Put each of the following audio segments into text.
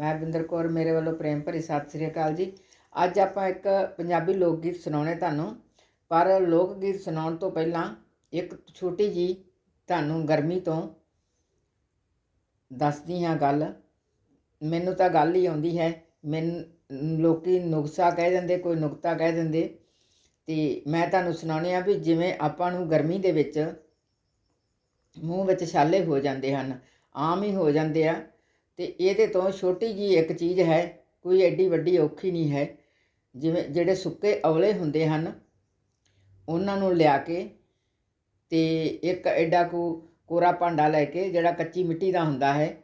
ਮੈਂ ਬਿੰਦਰ ਕੌਰ ਮੇਰੇ ਵੱਲੋਂ ਪ੍ਰੇਮ ਭਰੀ ਸਤਿ ਸ੍ਰੀ ਅਕਾਲ ਜੀ। ਅੱਜ ਆਪਾਂ ਇੱਕ ਪੰਜਾਬੀ ਲੋਕ ਗੀਤ ਸੁਣਾਉਣੇ ਤੁਹਾਨੂੰ। ਪਰ ਲੋਕ ਗੀਤ ਸੁਣਾਉਣ ਤੋਂ ਪਹਿਲਾਂ ਇੱਕ ਛੋਟੀ ਜੀ ਤੁਹਾਨੂੰ ਗਰਮੀ ਤੋਂ ਦੱਸਦੀ ਹਾਂ ਗੱਲ। ਮੈਨੂੰ ਤਾਂ ਗੱਲ ਹੀ ਆਉਂਦੀ ਹੈ। ਮੈਨ, ਲੋਕੀ ਨੁਕਸਾ ਕਹਿ ਦਿੰਦੇ, ਕੋਈ ਨੁਕਤਾ ਕਹਿ ਦਿੰਦੇ। ਤੇ ਮੈਂ ਤੁਹਾਨੂੰ ਸੁਣਾਉਣੀ ਆ ਵੀ ਜਿਵੇਂ ਆਪਾਂ ਨੂੰ ਗਰਮੀ ਦੇ ਵਿੱਚ ਮੂੰਹ ਵਿੱਚ ਛਾਲੇ ਹੋ ਜਾਂਦੇ ਹਨ, ਆਮ ਹੀ ਹੋ ਜਾਂਦੇ ਆ। ਤੇ ਇਹਦੇ ਤੋਂ ਛੋਟੀ ਜੀ ਇੱਕ ਚੀਜ਼ ਹੈ, ਕੋਈ ਐਡੀ ਵੱਡੀ ਔਖੀ ਨਹੀਂ ਹੈ। ਜਿਵੇਂ, ਜਿਹੜੇ ਸੁੱਕੇ ਔਲੇ ਹੁੰਦੇ ਹਨ, ਉਹਨਾਂ ਨੂੰ ਲਿਆ ਕੇ ਤੇ ਇੱਕ ਐਡਾ ਕੋ ਕੋਰਾ ਭਾਂਡਾ ਲੈ ਕੇ, ਜਿਹੜਾ ਕੱਚੀ ਮਿੱਟੀ ਦਾ ਹੁੰਦਾ ਹੈ,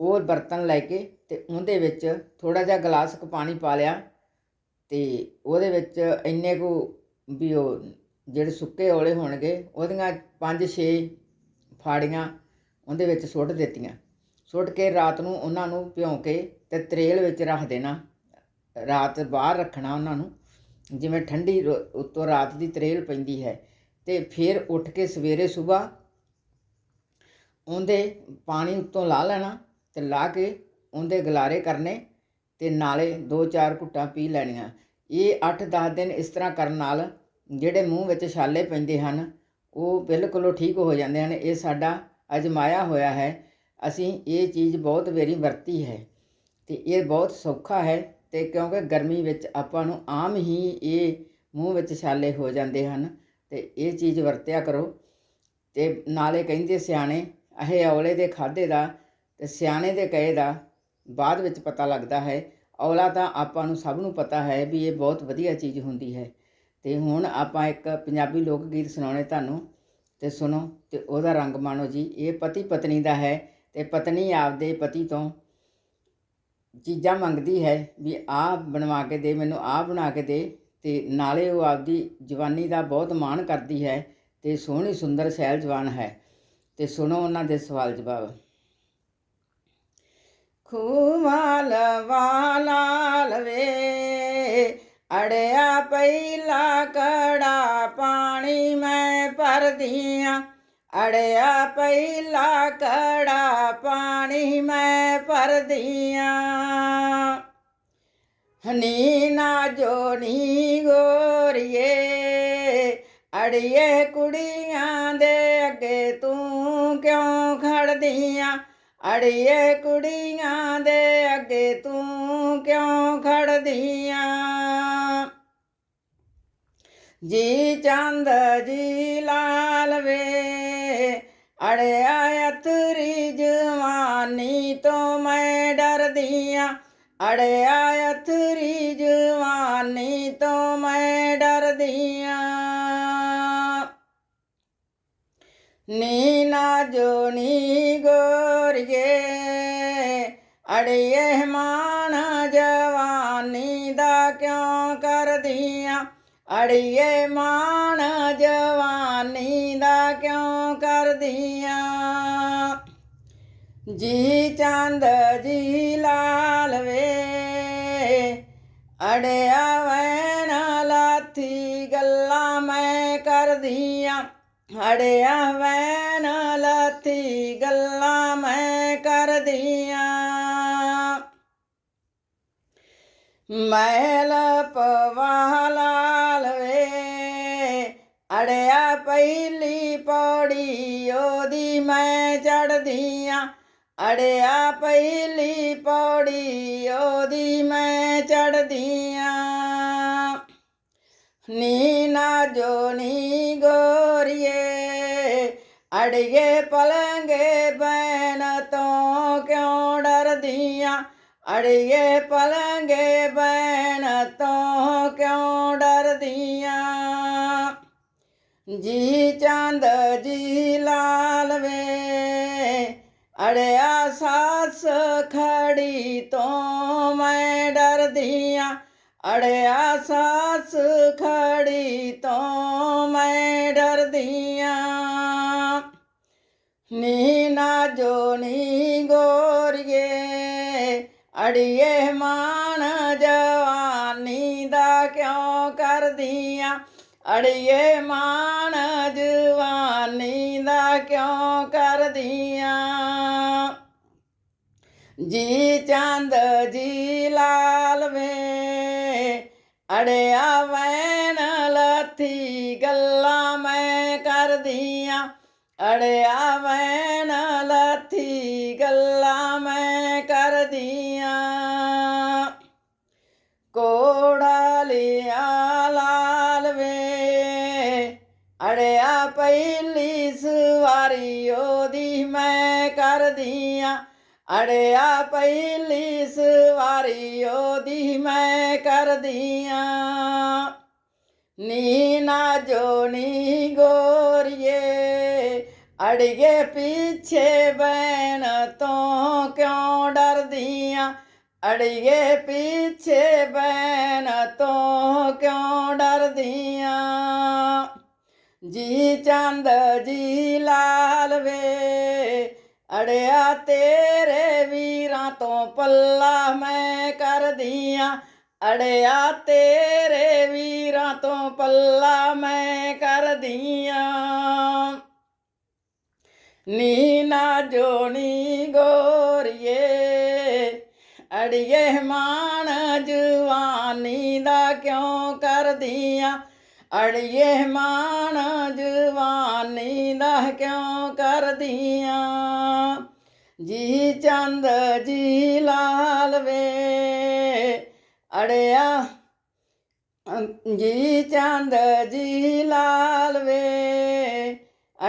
ਉਹ ਬਰਤਨ ਲੈ ਕੇ ਤੇ ਉਹਦੇ ਵਿੱਚ ਥੋੜਾ ਜਿਹਾ ਗਲਾਸ ਕ ਪਾਣੀ ਪਾ ਲਿਆ ਤੇ ਉਹਦੇ ਵਿੱਚ ਇੰਨੇ ਕੁ ਵੀ ਉਹ ਜਿਹੜੇ ਸੁੱਕੇ ਔਲੇ ਹੋਣਗੇ, ਉਹਦੀਆਂ 5-6 ਫਾੜੀਆਂ ਉਹਦੇ ਵਿੱਚ ਸੁੱਟ ਦਿੱਤੀਆਂ। ਸੁੱਟ ਕੇ ਰਾਤ ਨੂੰ ਉਹਨਾਂ ਨੂੰ ਭਿਉਂ ਕੇ ਤੇ ਤਰੇਲ ਵਿੱਚ ਰੱਖ ਦੇਣਾ। ਰਾਤ ਬਾਹਰ ਰੱਖਣਾ ਉਹਨਾਂ ਨੂੰ। ਜਿਵੇਂ ਠੰਡੀ ਰੋ- ਉੱਤੋਂ ਰਾਤ ਦੀ ਤਰੇਲ ਪੈਂਦੀ ਹੈ। ਤੇ ਫਿਰ ਉੱਠ ਕੇ ਸਵੇਰੇ ਸਵੇਰ ਉਹਦੇ ਪਾਣੀ ਉੱਤੋਂ ਲਾ ਲੈਣਾ ਤੇ ਲਾ ਕੇ ਉਹਦੇ ਗਲਾਰੇ ਕਰਨੇ ਤੇ ਨਾਲੇ 2-4 ਘੁੱਟਾਂ ਪੀ ਲੈਣੀਆਂ। ਇਹ 8-10 ਦਿਨ ਇਸ ਤਰ੍ਹਾਂ ਕਰਨ ਨਾਲ ਜਿਹੜੇ ਮੂੰਹ ਵਿੱਚ ਛਾਲੇ ਪੈਂਦੇ ਹਨ, ਉਹ ਬਿਲਕੁਲ ਠੀਕ ਹੋ ਜਾਂਦੇ ਹਨ। ਇਹ ਸਾਡਾ ਅਜਮਾਇਆ ਹੋਇਆ ਹੈ ਅਸੀਂ ਇਹ ਚੀਜ਼ ਬਹੁਤ ਵੇਰੀ ਵਰਤੀ ਹੈ ਤੇ ਇਹ ਬਹੁਤ ਸੌਖਾ ਹੈ ਤੇ ਕਿਉਂਕਿ ਗਰਮੀ ਵਿੱਚ ਆਪਾਂ ਨੂੰ ਆਮ ਹੀ ਇਹ ਮੂੰਹ ਵਿੱਚ ਛਾਲੇ ਹੋ ਜਾਂਦੇ ਹਨ ਤੇ ਇਹ ਚੀਜ਼ ਵਰਤਿਆ ਕਰੋ ਤੇ ਨਾਲੇ ਕਹਿੰਦੇ ਸਿਆਣੇ, ਇਹ ਔਲੇ ਦੇ ਖਾਦੇ ਦਾ ਤੇ ਸਿਆਣੇ ਦੇ ਕਹੇ ਦਾ ਬਾਅਦ ਵਿੱਚ ਪਤਾ ਲੱਗਦਾ ਹੈ। ਔਲਾ ਤਾਂ ਆਪਾਂ ਨੂੰ ਸਭ ਨੂੰ ਪਤਾ ਹੈ ਵੀ ਇਹ ਬਹੁਤ ਵਧੀਆ ਚੀਜ਼ ਹੁੰਦੀ ਹੈ। ਤੇ ਹੁਣ ਆਪਾਂ ਇੱਕ ਪੰਜਾਬੀ ਲੋਕ ਗੀਤ ਸੁਣਾਉਣੇ ਤੁਹਾਨੂੰ ਤੇ ਸੁਣੋ ਤੇ ਉਹਦਾ ਰੰਗ ਮਾਣੋ ਜੀ, ਇਹ ਪਤੀ ਪਤਨੀ ਦਾ ਹੈ ਤੇ ਪਤਨੀ ਆਪਦੇ ਪਤੀ ਤੋਂ ਚੀਜ਼ਾਂ ਮੰਗਦੀ ਹੈ ਵੀ ਆਹ ਬਣਵਾ ਕੇ ਦੇ, ਮੈਨੂੰ ਆਹ ਬਣਾ ਕੇ ਦੇ ਤੇ ਨਾਲੇ ਉਹ ਆਪਦੀ ਜਵਾਨੀ ਦਾ ਬਹੁਤ ਮਾਣ ਕਰਦੀ ਹੈ ਤੇ ਸੋਹਣੀ ਸੁੰਦਰ ਸ਼ਹਿਲ ਜਵਾਨ ਹੈ। ਤੇ ਸੁਣੋ ਉਹਨਾਂ ਦੇ ਸਵਾਲ ਜਵਾਬ। ਖੂਵਾਲ ਵਾਲਾ ਲਵੇ ਅੜਿਆ ਪਹਿਲਾ ਕੜਾ ਪਾਣੀ ਮੈਂ ਭਰਦੀਆਂ ਅੜਿਆ ਪਹਿਲਾ ਕੜਾ ਪਾਣੀ ਮੈਂ ਭਰਦੀਆਂ। ਹਨੀ ਨਾ ਜੋਨੀ ਗੋਰੀਏ, ਅੜੀਏ ਕੁੜੀਆਂ ਦੇ ਅੱਗੇ ਤੂੰ ਕਿਉਂ ਖੜਦੀਆਂ? ਅੜੀਏ ਕੁੜੀਆਂ ਦੇ ਅੱਗੇ ਤੂੰ ਕਿਉਂ ਖੜਦੀਆਂ? ਜੀ ਚੰਦ, ਜੀ ਲਾਲ ਵੇ ਅੜਿਆ ਅਤਰੀ ਜਵਾਨੀ ਤੋਂ ਮੈਂ ਡਰਦੀ ਡਰਦੀਆਂ ਅੜਿਆ ਅਤਰੀ ਜਵਾਨੀ ਤੋਂ ਮੈਂ ਡਰਦੀ ਡਰਦੀਆਂ ਨੀਨਾ ਜੋਨੀ ਗੋਰੀਏ, ਅੜੀਏ ਮਾਣ ਜਵਾਨੀ ਦਾ ਕਿਉਂ ਕਰਦੀਆਂ ਅੜੀਏ ਮਾਣ ਜਵਾਨ ਕਰਦੀਆਂ ਜੀ ਚੰਦ ਜੀ ਲਾਲ ਵੇ, ਅੜਿਆ ਵੈਣ ਲਾਥੀ ਗੱਲਾਂ ਮੈਂ ਕਰਦੀਆਂ। ਅੜਿਆ ਵੈਣ ਲਾਥੀ ਗੱਲਾਂ ਮੈਂ ਕਰਦੀਆਂ। ਮੈਲ ਪਵਾਲਾ ਲਵੇ ਅੜਿਆ ਪਹਿਲੀ ਪੌੜੀ, ਉਹਦੀ ਮੈਂ ਚੜਦੀਆਂ ਅੜਿਆ ਪਹਿਲੀ ਪੌੜੀ, ਉਹਦੀ ਮੈਂ ਚੜਦੀਆਂ ਨੀਨਾ ਜੋਨੀ ਗੋਰੀਏ, ਅੜੀਏ ਪਲੰਗੇ ਬੈਨ ਤੋਂ ਕਿਉਂ ਡਰਦੀਆਂ ਅੜੀਏ ਪਲੰਗੇ ਬੈਨ ਜੀ ਚੰਦ ਜੀ ਲਾਲ ਵੇ। ਅੜਿਆ ਸਾਸ ਖੜੀ ਤੋਂ ਮੈਂ ਡਰਦੀਆਂ ਅੜਿਆ ਸਾਸ ਖੜੀ ਤੋਂ ਮੈਂ ਡਰਦੀ ਡਰਦੀਆਂ ਨੀ ਨਾ ਜੋ ਨੀ ਗੋਰੀਏ। ਅੜੀਏ ਮਾਣ ਜਵਾਨੀ ਦਾ ਕਿਉਂ ਕਰਦੀ ਕਰਦੀਆਂ ਅੜੀਏ ਮਾਣ ਜਵਾਨੀ ਦਾ ਕਿਉਂ ਕਰਦੀਆਂ? ਜੀ ਚੰਦ, ਜੀ ਲਾਲ ਵੇ, ਅੜਿਆ ਵੈਨ ਲੱਥੀ ਗੱਲਾਂ ਮੈਂ ਕਰਦੀਆਂ। ਅੜਿਆ ਵੈਨ ਲੱਥੀ ਗੱਲਾਂ ਮੈਂ ਅੜਿਆ ਪਹਿਲੀ ਸਵਾਰੀ ਉਹਦੀ ਮੈਂ ਕਰਦੀਆਂ ਅੜਿਆ ਪਹਿਲੀ ਸਵਾਰੀ ਉਹਦੀ ਮੈਂ ਕਰਦੀਆਂ ਨੀ ਨਾ ਜੋਨੀ ਗੋਰੀਏ, ਅੜੀਏ ਪਿੱਛੇ ਬੈਣ ਤੋਂ ਕਿਉਂ ਡਰਦੀਆਂ ਅੜੀਏ ਪਿੱਛੇ ਬੈਣ ਤੋਂ ਕਿਉਂ ਡਰਦੀਆਂ ਜੀ ਚੰਦ ਜੀ ਲਾਲ ਵੇ, ਅੜਿਆ ਤੇਰੇ ਵੀਰਾਂ ਤੋਂ ਪੱਲਾ ਮੈਂ ਕਰਦੀਆਂ। ਅੜਿਆ ਤੇਰੇ ਵੀਰਾਂ ਤੋਂ ਪੱਲਾ ਮੈਂ ਕਰਦੀਆਂ। ਨੀ ਨਾ ਜੋਨੀ ਗੋਰੀਏ, ਅੜੀਏ ਮਾਣ ਜਵਾਨੀ ਦਾ ਕਿਉਂ ਕਰਦੀਆਂ? ਅੜੀਏ ਮਾਣ ਜਵਾਨੀ ਦਾ ਕਿਉਂ ਕਰਦੀਆਂ? ਜੀ ਚੰਦ, ਜੀ ਲਾਲ ਵੇ। ਅੜਿਆ, ਜੀ ਚੰਦ, ਜੀ ਲਾਲ ਵੇ।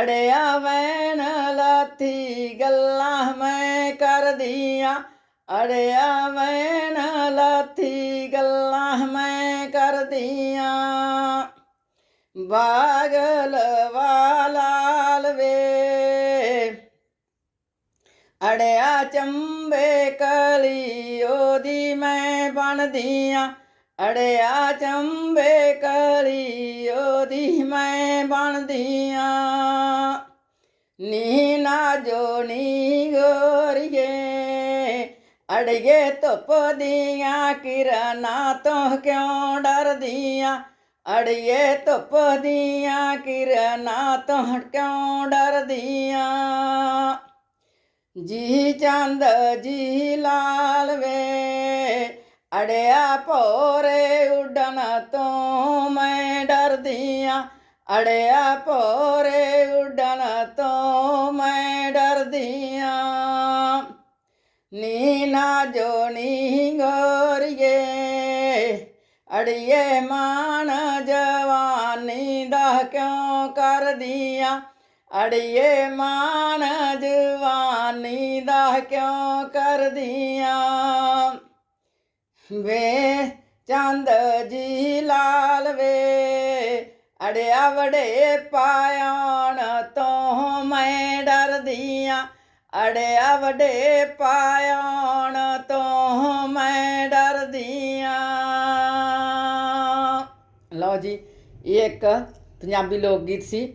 ਅੜਿਆ ਵੈਣ ਲਾਥੀ ਗੱਲਾਂ ਮੈਂ ਕਰਦੀਆਂ। ਅੜਿਆ ਵੈਣ ਲਾਥੀ ਗੱਲਾਂ ਮੈਂ ਕਰਦੀਆਂ। ਬਾਗਲ ਵਾਲਾਲ ਵੇ। ਅੜਿਆ ਚੰਬੇ ਕਲੀ ਉਹਦੀ ਮੈਂ ਬਣਦੀਆਂ ਅੜਿਆ ਚੰਬੇ ਕਲੀ ਉਹਦੀ ਮੈਂ ਬਣਦੀਆਂ ਨੀ ਨਾ ਜੋ ਨੀ ਗੋਰੀਏ, ਅੜੀਏ ਧੁੱਪ ਦੀਆਂ ਕਿਰਨਾਂ ਤੋਂ ਕਿਉਂ ਡਰਦੀਆਂ ਅੜੀਏ ਧੁੱਪ ਦੀਆਂ ਕਿਰਨਾਂ ਤੋਂ ਕਿਉਂ ਡਰਦੀਆਂ? ਜੀ ਚੰਦ, ਜੀ ਲਾਲ ਵੇ, ਅੜਿਆ ਭੋਰੇ ਉੱਡਣ ਤੋਂ ਮੈਂ ਡਰਦੀਆਂ। ਅੜਿਆ ਭੋਰੇ ਉੱਡਣ ਤੋਂ ਮੈਂ ਡਰਦੀਆਂ। ਨੀ ਨਾ ਜੋਨੀ ਗੋਰੀਏ ਅੜੀਏ ਮਾਣ ਜਵਾਨੀ ਦਾ ਕਿਉਂ ਕਰਦੀਆਂ? ਅੜੀਏ ਮਾਣ ਜਵਾਨੀ ਦਾ ਕਿਉਂ ਕਰਦੀਆਂ? ਵੇ ਚੰਦ ਜੀ ਲਾਲ ਵੇ, ਅੜਿਆ ਵੜੇ ਪਾਇਆਣ ਤੋਂ ਮੈਂ ਡਰਦੀਆਂ। ਅੜਿਆ ਵੜੇ ਪਾਇਆਣ ਤੋਂ ਮੈਂ ਡਰਦੀਆਂ। ਲਓ ਜੀ, ਇਹ ਇੱਕ ਪੰਜਾਬੀ ਲੋਕ ਗੀਤ ਸੀ।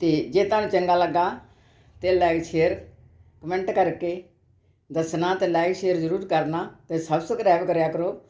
ਤੇ ਜੇ ਤੁਹਾਨੂੰ ਚੰਗਾ ਲੱਗਾ ਤੇ ਲਾਈਕ ਸ਼ੇਅਰ ਕਮੈਂਟ ਕਰਕੇ ਦੱਸਣਾ ਤੇ ਲਾਈਕ ਸ਼ੇਅਰ ਜ਼ਰੂਰ ਕਰਨਾ ਤੇ ਸਬਸਕ੍ਰਾਈਬ ਕਰਿਆ ਕਰੋ।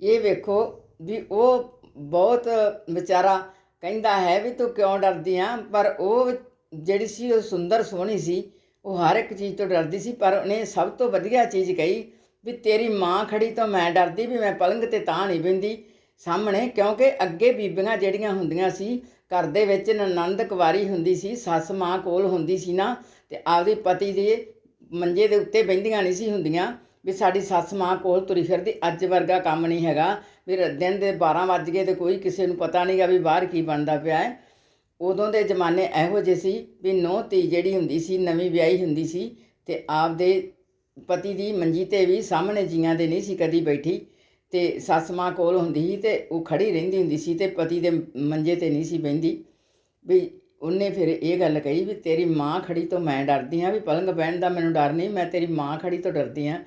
ਇਹ ਵੇਖੋ ਵੀ ਉਹ ਬਹੁਤ ਵਿਚਾਰਾ ਕਹਿੰਦਾ ਹੈ ਵੀ ਤੂੰ ਕਿਉਂ ਡਰਦੀ ਆ? ਪਰ ਉਹ ਜਿਹੜੀ ਸੀ, ਉਹ ਸੁੰਦਰ ਸੋਹਣੀ ਸੀ, ਉਹ ਹਰ ਇੱਕ ਚੀਜ਼ ਤੋਂ ਡਰਦੀ ਸੀ, ਪਰ ਉਹਨੇ ਸਭ ਤੋਂ ਵਧੀਆ ਚੀਜ਼ ਕਹੀ ਵੀ ਤੇਰੀ ਮਾਂ ਖੜੀ ਤੋਂ ਮੈਂ ਡਰਦੀ ਵੀ ਮੈਂ ਪਲੰਗ ਤੇ ਤਾਂ ਨਹੀਂ ਬਹਿੰਦੀ। ਸਾਹਮਣੇ, ਕਿਉਂਕਿ ਅੱਗੇ ਬੀਬੀਆਂ ਜਿਹੜੀਆਂ ਹੁੰਦੀਆਂ ਸੀ, ਘਰ ਦੇ ਵਿੱਚ ਨਨੰਦ ਕੁਵਾਰੀ ਹੁੰਦੀ ਸੀ, ਸੱਸ ਮਾਂ ਕੋਲ ਹੁੰਦੀ ਸੀ ਨਾ, ਤੇ ਆਪਦੇ ਪਤੀ ਦੇ ਮੰਜੇ ਦੇ ਉੱਤੇ ਬਹਿੰਦੀਆਂ ਨਹੀਂ ਸੀ ਹੁੰਦੀਆਂ, ਵੀ ਸਾਡੀ ਸੱਸ ਮਾਂ ਕੋਲ ਤੁਰੀ ਫਿਰਦੀ। ਅੱਜ ਵਰਗਾ ਕੰਮ ਨਹੀਂ ਹੈਗਾ, ਵੀ ਦਿਨ ਦੇ 12 ਵੱਜ ਗਏ ਤੇ ਕੋਈ ਕਿਸੇ ਨੂੰ ਪਤਾ ਨਹੀਂਗਾ ਵੀ ਬਾਹਰ ਕੀ ਬਣਦਾ ਪਿਆ ਹੈ। ਉਦੋਂ ਦੇ ਜ਼ਮਾਨੇ ਇਹੋ ਜਿਹੇ ਸੀ, ਵੀ ਨੌ ਧੀ ਜਿਹੜੀ ਹੁੰਦੀ ਸੀ, ਨਵੀਂ ਵਿਆਹੀ ਹੁੰਦੀ ਸੀ, ਤੇ ਆਪਦੇ ਪਤੀ ਦੀ ਮੰਜੀ ਤੇ ਵੀ ਸਾਹਮਣੇ ਜੀਆਂ ਦੇ ਨਹੀਂ ਸੀ ਕਦੀ ਬੈਠੀ। ਤੇ ਸੱਸ ਮਾਂ ਕੋਲ ਹੁੰਦੀ ਸੀ ਤੇ ਉਹ ਖੜੀ ਰਹਿੰਦੀ ਹੁੰਦੀ ਸੀ ਤੇ ਪਤੀ ਦੇ ਮੰਜੇ ਤੇ ਨਹੀਂ ਸੀ ਬਹਿੰਦੀ। ਵੀ ਉਹਨੇ ਫਿਰ ਇਹ ਗੱਲ ਕਹੀ ਵੀ ਤੇਰੀ ਮਾਂ ਖੜੀ ਤੋਂ ਮੈਂ ਡਰਦੀ ਹਾਂ, ਵੀ ਪਲੰਗ ਬਹਿਣ ਦਾ ਮੈਨੂੰ ਡਰ ਨਹੀਂ, ਮੈਂ ਤੇਰੀ ਮਾਂ ਖੜੀ ਤੋਂ ਡਰਦੀ ਹਾਂ।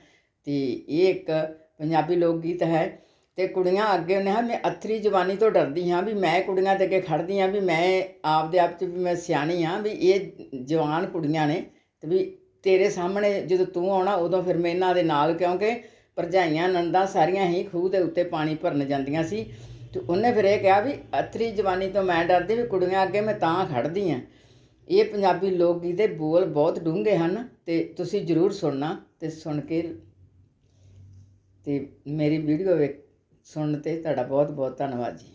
ਤੇ ਇਹ ਇੱਕ ਪੰਜਾਬੀ ਲੋਕ ਗੀਤ ਹੈ ਤੇ ਕੁੜੀਆਂ ਅੱਗੇ ਉਹਨੇ ਹਾਂ ਮੈਂ ਅਥਰੀ ਜਵਾਨੀ ਤੋਂ ਡਰਦੀ ਹਾਂ ਵੀ ਮੈਂ ਕੁੜੀਆਂ ਦੇ ਅੱਗੇ ਖੜਦੀ ਹਾਂ, ਵੀ ਮੈਂ ਆਪਦੇ ਆਪ 'ਚ ਵੀ ਮੈਂ ਸਿਆਣੀ ਹਾਂ, ਵੀ ਇਹ ਜਵਾਨ ਕੁੜੀਆਂ ਨੇ ਤੇ ਵੀ ਤੇਰੇ ਸਾਹਮਣੇ ਜਦੋਂ ਤੂੰ ਆਉਣਾ ਉਦੋਂ ਫਿਰ ਮੈਂ ਇਹਨਾਂ ਦੇ ਨਾਲ ਕਿਉਂਕਿ ਭਰਜਾਈਆਂ ਨੰਦਾਂ ਸਾਰੀਆਂ ਹੀ ਖੂਹ ਦੇ ਉੱਤੇ ਪਾਣੀ ਭਰਨ ਜਾਂਦੀਆਂ ਸੀ। ਤੇ ਉਹਨੇ ਫਿਰ ਇਹ ਕਿਹਾ ਵੀ ਅਥਰੀ ਜਵਾਨੀ ਤੋਂ ਮੈਂ ਡਰਦੀ ਵੀ ਕੁੜੀਆਂ ਅੱਗੇ ਮੈਂ ਤਾਂ ਖੜਦੀ ਆ। ਇਹ ਪੰਜਾਬੀ ਲੋਕ ਗੀਤ ਦੇ ਬੋਲ ਬਹੁਤ ਡੂੰਘੇ ਹਨ ਤੇ ਤੁਸੀਂ ਜ਼ਰੂਰ ਸੁਣਨਾ ਤੇ ਸੁਣ ਕੇ ਤੇ ਮੇਰੀ ਵੀਡੀਓ ਵੇਖ ਸੁਣਨ ਤੇ ਤੁਹਾਡਾ ਬਹੁਤ ਬਹੁਤ ਧੰਨਵਾਦ ਜੀ।